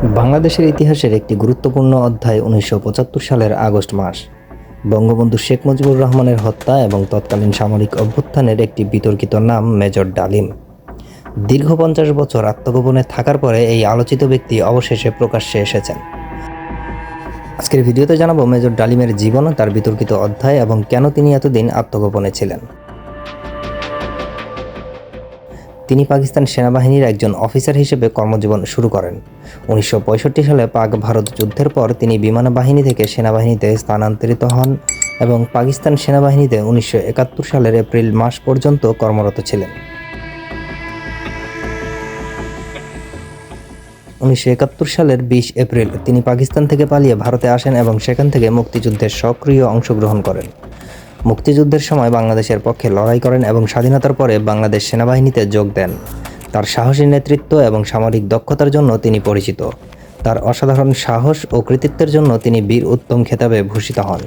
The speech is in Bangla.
বাংলাদেশের ইতিহাসের একটি গুরুত্বপূর্ণ অধ্যায় উনিশশো পঁচাত্তর সালের আগস্ট মাস। বঙ্গবন্ধু শেখ মুজিবুর রহমানের হত্যা এবং তৎকালীন সামরিক অভ্যুত্থানের একটি বিতর্কিত নাম মেজর ডালিম। দীর্ঘ পঞ্চাশ বছর আত্মগোপনে থাকার পরে এই আলোচিত ব্যক্তি অবশেষে প্রকাশ্যে এসেছেন। আজকের ভিডিওতে জানাব মেজর ডালিমের জীবন, তার বিতর্কিত অধ্যায় এবং কেন তিনি এতদিন আত্মগোপনে ছিলেন। তিনি পাকিস্তান সেনাবাহিনীর একজন অফিসার হিসেবে কর্মজীবন শুরু করেন। উনিশশো পঁয়ষট্টি সালে পাক ভারত যুদ্ধের পর তিনি বিমান বাহিনী থেকে সেনাবাহিনীতে স্থানান্তরিত হন এবং পাকিস্তান সেনাবাহিনীতে উনিশশো একাত্তর সালের এপ্রিল মাস পর্যন্ত কর্মরত ছিলেন। উনিশশো একাত্তর সালের বিশ এপ্রিল তিনি পাকিস্তান থেকে পালিয়ে ভারতে আসেন এবং সেখান থেকে মুক্তিযুদ্ধে সক্রিয় অংশগ্রহণ করেন। মুক্তিযুদ্ধের সময় বাংলাদেশের পক্ষে লড়াই করেন এবং স্বাধীনতার পরে বাংলাদেশ সেনাবাহিনীতে যোগ দেন। তার সাহসী নেতৃত্ব এবং সামরিক দক্ষতার জন্য তিনি পরিচিত। তার অসাধারণ সাহস ও কৃতিত্বের জন্য তিনি বীর উত্তম খেতাবে ভূষিত হন।